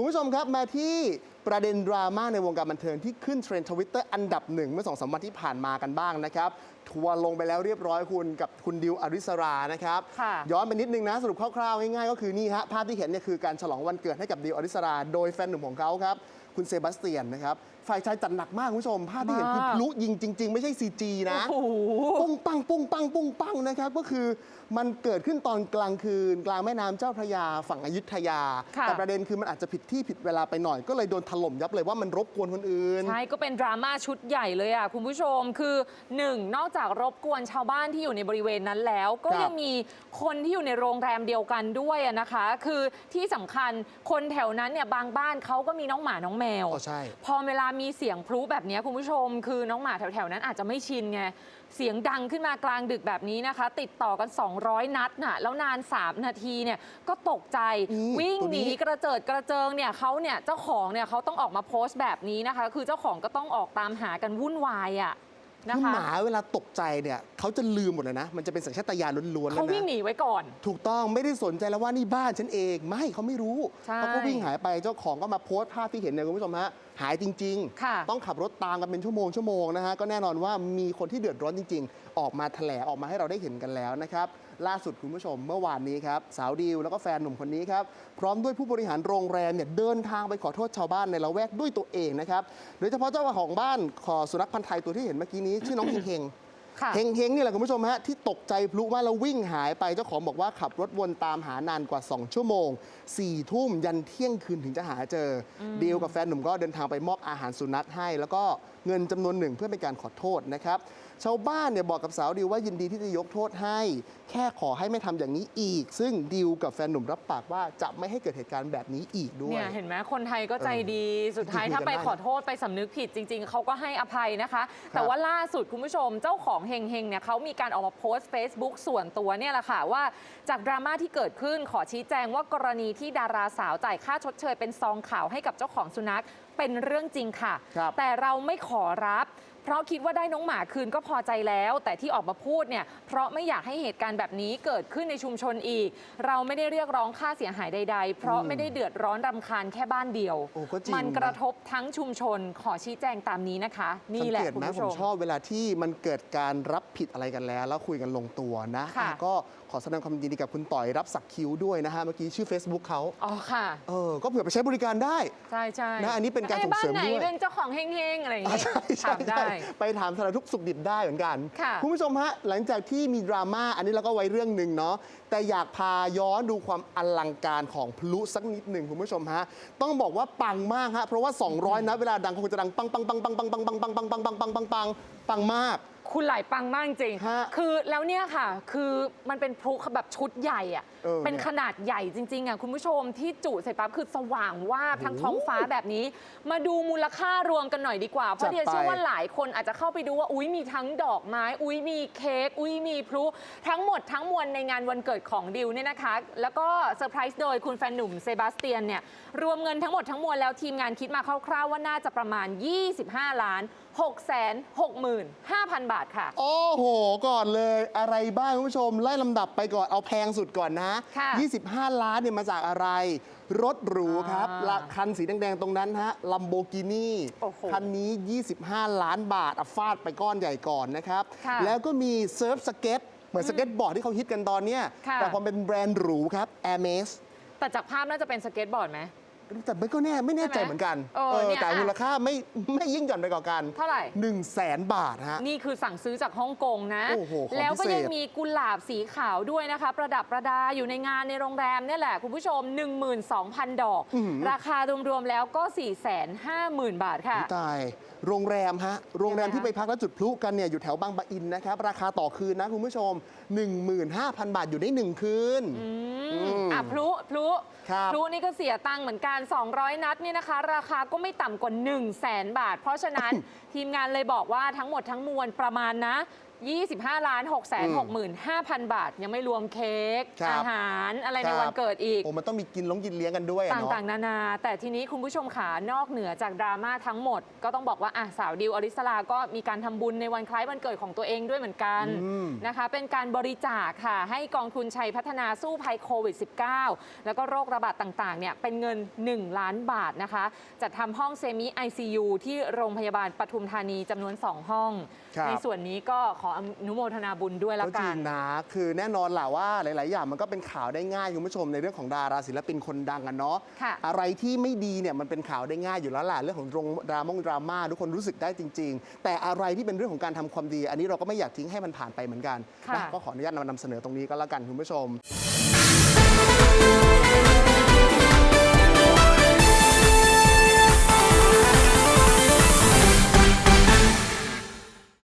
คุณผู้ชมครับมาที่ประเด็นดราม่าในวงการบันเทิงที่ขึ้นเทรนด์ทวิตเตอร์อันดับหนึ่งเมื่อสองสามวันที่ผ่านมากันบ้างนะครับทัวร์ลงไปแล้วเรียบร้อยคุณกับคุณดิวอริสรานะครับค่ะย้อนไปนิดนึงนะสรุปคร่าวๆง่ายๆก็คือนี่ฮะภาพที่เห็นเนี่ยคือการฉลองวันเกิดให้กับดิวอริสรา โดยแฟนหนุ่มของเขาครับคุณเซบาสเตียนนะครับ ฝ่ายชายจัดหนักมากคุณผู้ชมภาพที่เห็นคือมากพลุยิงจริง ๆ ไม่ใช่ CG นะโอ้โห ปุ้งปังปุ้งปังปุ้งปังนะครับก็คือมันเกิดขึ้นตอนกลางคืน กลางแม่น้ำเจ้าพระยาฝั่งอยุธยา ค่ะ แต่ประเด็นคือมันอาจจะผิดที่ผิดเวลาไปหน่อย ก็เลยโดนถล่มยับเลยว่ามันรบกวนคนอื่น ใช่ก็เป็นดราม่าชุดใหญ่เลยอะคุณผู้ชมคือหนึ่งนอกจากรบกวนชาวบ้านที่อยู่ในบริเวณนั้นแล้ว ก็ครับยังมีคนที่อยู่ในโรงแรมเดียวกันด้วยอะนะคะ คือที่สำคัญคนแถวนั้นเนี่ยบางบ้านเขาก็มีน้องหมาน้องแมวอ๋อใช่ พอเวลามีเสียงพลุแบบเนี้ยคุณผู้ชม คือน้องหมาแถวๆนั้นอาจจะไม่ชินไง เสียงดังขึ้นมากลางดึกแบบนี้นะคะ ติดต่อกัน 200 นัดน่ะแล้วนาน 3 นาทีเนี่ยก็ตกใจนี่วิ่งตัวหนี้ นีกระเจิดกระเจิงเนี่ยเขาเนี่ยเจ้าของเนี่ยเขาต้องออกมาโพสต์แบบนี้นะคะ คือเจ้าของก็ต้องออกตามหากันวุ่นวายอะ นะคือคะหมาเวลาตกใจเนี่ยเขาจะลืมหมดเลยนะ มันจะเป็นสัญชาตญาณล้วนๆแล้เขาววิ่งนะหนีไว้ก่อน ถูกต้องไม่ได้สนใจแล้วว่านี่บ้านฉันเองไม่เขาไม่รู้ใช่เขาก็วิ่งหายไปเจ้าของก็มาโพสต์ภาพที่เห็นเนี่ยคุณผู้ชมฮะหายจริง ค่ะต้องขับรถตามกันเป็นชั่วโมงชั่วโมงนะฮะก็แน่นอนว่ามีคนที่เดือดร้อนจริง ๆ ออกมาแถลงออกมาให้เราได้เห็นกันแล้วนะครับล่าสุดคุณผู้ชมเมื่อวานนี้ครับสาวดิวแล้วก็แฟนหนุ่มคนนี้ครับพร้อมด้วยผู้บริหารโรงแรมเนี่ยเดินทางไปขอโทษชาวบ้านในละแวกด้วยตัวเองนะครับโดยเฉพาะเจ้าของบ้านขอสุนัขพันธ์ไทยตัวที่เห็นเมื่อกี้นี้ชื่อน้องเฮง เฮงค่ะเฮงเฮงนี่แหละคุณผู้ชมฮะที่ตกใจพลุว่าแล้ววิ่งหายไปเจ้าของบอกว่าขับรถวนตามหานานกว่า 2 ชั่วโมง4ี่ทุ่มยันเที่ยงคืนถึงจะหาเจออดีลกับแฟนหนุ่มก็เดินทางไปมอบอาหารสุนัขให้ แล้วก็เงินจำนวนหนึ่งเพื่อเป็นการขอโทษนะครับชาวบ้านเนี่ยบอกกับสาวดิวว่ายินดีที่จะยกโทษให้ แค่ขอให้ไม่ทำอย่างนี้อีก ซึ่งดิวกับแฟนหนุ่มรับปากว่าจะไม่ให้เกิดเหตุการณ์แบบนี้อีกด้วยเนี่ยเห็นไหมคนไทยก็ใจดีสุดท้ายจริงๆถ้าไปคุยกันได้นะขอโทษไปสำนึกผิดจริง ๆเขาก็ให้อภัยนะคะ แต่ว่าล่าสุดคุณผู้ชมเจ้าของเฮงเฮงเนี่ยเขามีการออกมาโพสต์ Facebook ส่วนตัวเนี่ยแหละค่ะว่าจากดราม่าที่เกิดขึ้นขอชี้แจงว่ากรณีที่ดาราสาวจ่ายค่าชดเชยเป็นซองข่าวให้กับเจ้าของสุนัขเป็นเรื่องจริงค่ะครับแต่เราไม่ขอรับ เพราะคิดว่าได้น้องหมาคืนก็พอใจแล้ว แต่ที่ออกมาพูดเนี่ยเพราะไม่อยากให้เหตุการณ์แบบนี้เกิดขึ้นในชุมชนอีก เราไม่ได้เรียกร้องค่าเสียหายใด ๆ เพราะไม่ได้เดือดร้อนรำคาญแค่บ้านเดียว โอ้ก็จริง มันกระทบทั้งชุมชนขอชี้แจงตามนี้นะคะ นี่แหละสังเกตคุณนะผู้ผชม มชอบเวลาที่มันเกิดการรับผิดอะไรกันแล้ว แล้วคุยกันลงตัวนะค่ะ อะก็ขอแสดงความยินดีกับคุณต่อยรับสักคิ้วด้วยนะฮะเมื่อกี้ชื่อ Facebook เขาอ๋อค่ะ เออก็เผื่อไปใช้บริการได้ ใช่ใช่นะอันนี้เป็นการส่งเสริมอ้บ้านไหนด้วยเป็นเจ้าของเฮงๆ อะไรอย่างอะงี้ใช่ใช่ถามได้ ใช่ไปถามสารทุกข์สุขดิบได้เหมือนกันค่ะณผู้ชมฮะหลังจากที่มีดราม่าอันนี้เราก็ไว้เรื่องหนึ่งเนาะแต่อยากพาย้อนดูความอลังการของพลุสักนิดหนึ่งคุณผู้ชมฮะต้องบอกว่าปังมากฮะเพราะว่า 200นัดเวลาดังคงจะดังปังปังปังปังปังปังปังปังปังปังปังปังปังปังปังมาก คุณหลายปังมากจริง ฮะคือแล้วเนี่ยค่ะ คือมันเป็นพลุแบบชุดใหญ่อะเออเป็นเนี่ย ขนาดใหญ่จริงๆอะคุณผู้ชมที่จุเสร็จปั๊บคือสว่างว่าบทั้งโอ้โหท้องฟ้าแบบนี้ มาดูมูลค่ารวมกันหน่อยดีกว่า เพจัราะดเดียวเชื่อไป ว่าหลายคนอาจจะเข้าไปดูว่าอุ้ยมีทั้งดอกไม้ อุ้ยมีเค้กอุ้ยมีพลุทั้งหมดทั้งมวลในงานวันเกิดของดิวเนี่ยนะคะ แล้วก็เซอร์ไพรส์โดยคุณแฟนหนุ่มเซบาสเตียนเนี่ยรวมเงินทั้งหมดทั้งมวลแล้วทีมงานคิดมาคร่าวๆว่าน่าจะประมาณ 25 ล้าน6แสน65,000 บาทค่ะ โอ้โห ก่อนเลยอะไรบ้างคุณผู้ชม ไล่ลำดับไปก่อนเอาแพงสุดก่อนนะ ค่ะ 25 ล้านเนี่ยมาจากอะไร รถหรูครับอ่าละคันสีแดงๆตรงนั้นฮะลัมโบกินีโอ้โหคันนี้ 25 ล้านบาทอะฟาดไปก้อนใหญ่ก่อนนะครับ ค่ะแล้วก็มีเซิร์ฟสเก็ตเหมือนสเก็ตบอร์ดที่เขาฮิตกันตอนเนี้ยค่ะ แต่พอเป็นแบรนด์หรูครับ Air m a s แต่จากภาพน่าจะเป็นสเก็ตบอร์ดไหม แต่ไม่ก็แน่ไม่แน่ใจใช่ไหมเหมือนกันเออเนี่ยแต่อะมูลค่าไม่ไม่ยิ่งหย่อนไปกว่ากันเท่าไหร่ 1 0 0 0 0แสนบาทฮะ นี่คือสั่งซื้อจากฮ่องกงนะ โอ้โหของแล้วก็พิเศษ ยังมีกุหลาบสีขาวด้วยนะคะ ประดับประดาอยู่ในงานในโรงแรมเนี่ยแหละ คุณผู้ชม 12,000 ดอก ราคารวมๆแล้วก็ 450,000 บาทค่ะ ตายโรงแรมฮะ โรงแรมยังไงที่ไปพักแล้วจุดพลุกันเนี่ยอยู่แถวบางปะอินนะครับ ราคาต่อคืนนะคุณผู้ชม 15,000 บาทอยู่ได้ 1 คืน อืมอืมอะพลุพลุครับพลุนี่ก็เสียตังค์เหมือนกัน 200 นัดเนี่ยนะคะ ราคาก็ไม่ต่ำกว่า 1 0 0 0 0แสนบาท เพราะฉะนั้น ทีมงานเลยบอกว่าทั้งหมดทั้งมวลประมาณนะ 25 ล้าน6 6 5 0 0 0 บาท ยังไม่รวมเค้กครับ อาหารอะไรในครับวันเกิดอีก โอ้มันต้องมีกินลงกินเลี้ยงกันด้วยอะตเนาะ่างๆ นานา แต่ทีนี้คุณผู้ชมขานอกเหนือจากดราม่าทั้งหมด ก็ต้องบอกว่าอะสาวดิวอริสลาก็มีการทำบุญในวันคล้ายวันเกิดของตัวเองด้วยเหมือนกันอืม นะคะ เป็นการบริจาคค่ะ ให้กองทุนชัยพัฒนาสู้ภัยโควิด -19 แล้วก็โรคระบาดต่างๆเนี่ยเป็นเงิน 1 ล้านบาทนะคะจัดทำห้องเซมิ ICU ที่โรงพยาบาลปทุมธานีจำนวน 2 ห้อง ครับ ในส่วนนี้ก็ขออนุโมทนาบุญด้วยละก็จกัริน งนะคือแน่นอนแหละว่าหลาย ๆ อย่างมันก็เป็นข่าวได้ง่ายคุณผู้ชมในเรื่องของดาราศิลปินคนดังกันเนาะค่ะ อะไรที่ไม่ดีเนี่ยมันเป็นข่าวได้ง่ายอยู่แล้วแหละเรื่องของดราม่งดราม่าทุกคนรู้สึกได้จริง ๆ แต่อะไรที่เป็นเรื่องของการทำความดี อันนี้เราก็ไม่อยากทิ้งให้มันผ่านไปเหมือนกันค่ะ นะก็ขออนุญาตนำเสนอตรงนี้ก็แล้วกันคุณผู้ชม